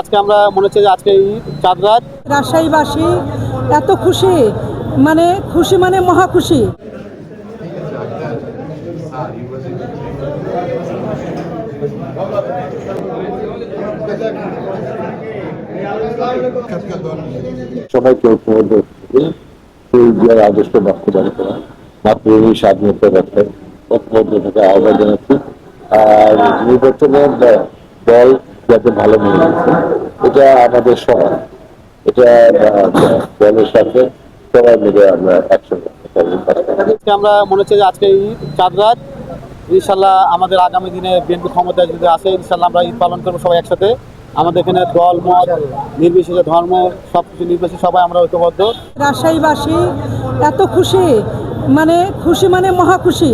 আজকে আমরা মনে হচ্ছে যে আজকে এই চাঁদ রাত। রাজশাহীবাসী এত খুশি মানে খুশি মানে মহা খুশি। সবাইকে ঐক্যবদ্ধ থেকে সেই যে আদর্শ বাস্তবায়ন করা। মাতৃভূমি স্বাধীনতা রক্ষায় ঐক্যবদ্ধ থেকে আহ্বান জানাচ্ছি। আর নির্বাচনের দল যাতে ভালো মনে হচ্ছে এটা আমাদের সবার। এটা দলের সাথে সবাই মিলে আমরা একসঙ্গে আমরা মনে হচ্ছে যে আজকে চাঁদ রাত। ইনশাল্লাহ আমাদের আগামী দিনে বিএনপি ক্ষমতায় যদি আসে ইনশাল্লাহ আমরা ঈদ পালন করব সবাই একসাথে। আমাদের এখানে দল মত নির্বিশেষে ধর্ম সব কিছু নির্বিশেষে সবাই আমরা ঐক্যবদ্ধ। রাজশাহীবাসী এত খুশি। মানে খুশি মানে মহা খুশি।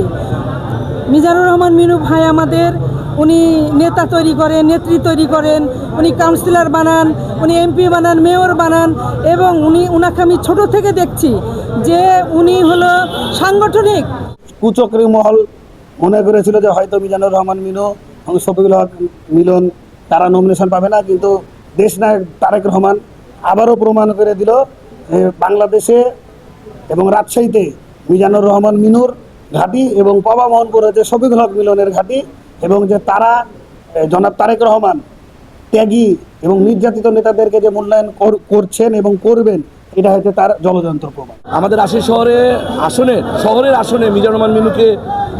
মিজানুর রহমান মিনু ভাই আমাদের উনি নেতা তৈরি করেন, নেত্রী তৈরি করেন, উনি কাউন্সিলর বানান, উনি এমপি বানান মেয়র বানান এবং উনি, উনাকে আমি ছোট থেকে দেখছি যে উনি হলো সাংগঠনিক। কুচক্রী মহল মনে করেছিল যে হয়তো মিজানুর রহমান মিনু, এবং শফিকুল হক মিলন, তারা নমিনেশন পাবে না, কিন্তু দেশ নায়ক তারেক রহমান আবারও প্রমাণ করে দিল বাংলাদেশে এবং রাজশাহীতে মিজানুর রহমান মিনুর ঘাঁটি এবং পবা মোহনপুর হচ্ছে শফিকুল হক মিলনের ঘাঁটি। এবং যে তারা জনাব তারেক রহমান ত্যাগী এবং নির্যাতিত নেতাদেরকে যে মূল্যায়ন কর- করছেন এবং করবেন, এটা হচ্ছে তার জলযন্ত্র প্রমাণ। আমাদের রাজশাহী শহরে আসনে, শহরের আসনে মিজানুর রহমান মিনুকে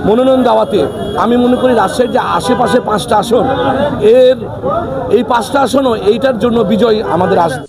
মনোনয়ন দেওয়াতে আমি মনে করি রাজশাহীর যে আশেপাশে পাঁচটা আসন, এর এই পাঁচটা আসনও এইটার জন্য বিজয় আমাদের আসবে